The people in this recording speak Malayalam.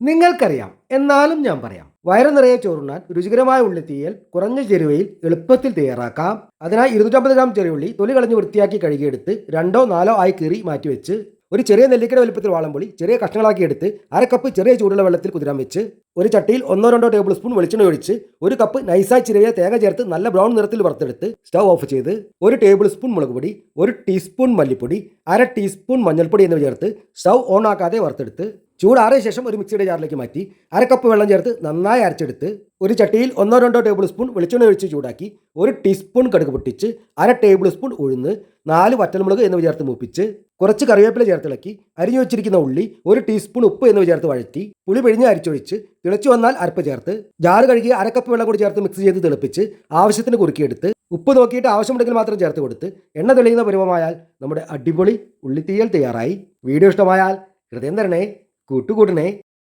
നിങ്ങൾക്കറിയാം. എന്നാലും ഞാൻ പറയാം. വയറു നിറയെ ചോറുണ്ണാൻ രുചികരമായ ഉള്ളിത്തീയൽ കുറഞ്ഞ ചെരുവയിൽ എളുപ്പത്തിൽ തയ്യാറാക്കാം. അതിനായി ഇരുന്നൂറ്റമ്പത് ഗ്രാം ചെറിയുള്ളി തൊലി കളഞ്ഞ് വൃത്തിയാക്കി കഴുകിയെടുത്ത് രണ്ടോ നാലോ ആയി കീറി മാറ്റിവെച്ച് ഒരു ചെറിയ നെല്ലിക്കട വലുപ്പത്തിൽ വാളംപൊളി ചെറിയ കഷ്ണങ്ങളാക്കി എടുത്ത് അര കപ്പ് ചെറിയ ചൂടുള്ള വെള്ളത്തിൽ കുതിരാൻ വെച്ച് ഒരു ചട്ടിയിൽ ഒന്നോ രണ്ടോ ടേബിൾ സ്പൂൺ വെളിച്ചെണ്ണ ഒഴിച്ച് ഒരു കപ്പ് നൈസായി ചിരവിയ തേങ്ങ ചേർത്ത് നല്ല ബ്രൗൺ നിറത്തിൽ വറുത്തെടുത്ത് സ്റ്റവ് ഓഫ് ചെയ്ത് ഒരു ടേബിൾ സ്പൂൺ മുളക് പൊടി ഒരു ടീസ്പൂൺ മല്ലിപ്പൊടി അര ടീസ്പൂൺ മഞ്ഞൾപ്പൊടി എന്നിവ ചേർത്ത് സ്റ്റൗ ഓൺ ആക്കാതെ വറുത്തെടുത്ത് ചൂടാറിയ ശേഷം ഒരു മിക്സിയുടെ ജാറിലേക്ക് മാറ്റി അര കപ്പ് വെള്ളം ചേർത്ത് നന്നായി അരച്ചെടുത്ത് ഒരു ചട്ടിയിൽ ഒന്നോ രണ്ടോ ടേബിൾ സ്പൂൺ വെളിച്ചെണ്ണ ഒഴിച്ച് ചൂടാക്കി ഒരു ടീസ്പൂൺ കടുക് പൊട്ടിച്ച് അര ടേബിൾ സ്പൂൺ ഉഴുന്ന് നാല് വറ്റൽമുളക് എന്നിവ ചേർത്ത് മൂപ്പിച്ച് കുറച്ച് കറിവേപ്പില ചേർത്തിളക്കി അരിഞ്ഞു വെച്ചിരിക്കുന്ന ഉള്ളി ഒരു ടീസ്പൂൺ ഉപ്പ് എന്നിവ ചേർത്ത് വഴറ്റി പുളി പിഴിഞ്ഞ് അരിച്ചൊഴിച്ച് തിളച്ചു വന്നാൽ അരപ്പ് ചേർത്ത് ജാറ് കഴുകി അരക്കപ്പ് കപ്പ് വെള്ളം കൂടി ചേർത്ത് മിക്സ് ചെയ്ത് തിളപ്പിച്ച് ആവശ്യത്തിന് കുറുക്കിയെടുത്ത് ഉപ്പ് നോക്കിയിട്ട് ആവശ്യമുണ്ടെങ്കിൽ മാത്രം ചേർത്ത് കൊടുത്ത് എണ്ണ തെളിയുന്ന പരുവമായാൽ നമ്മുടെ അടിപൊളി ഉള്ളിത്തീയൽ തയ്യാറായി. വീഡിയോ ഇഷ്ടമായാൽ ഹൃദയം തരണേ. കൂട്ടുകൂടണേ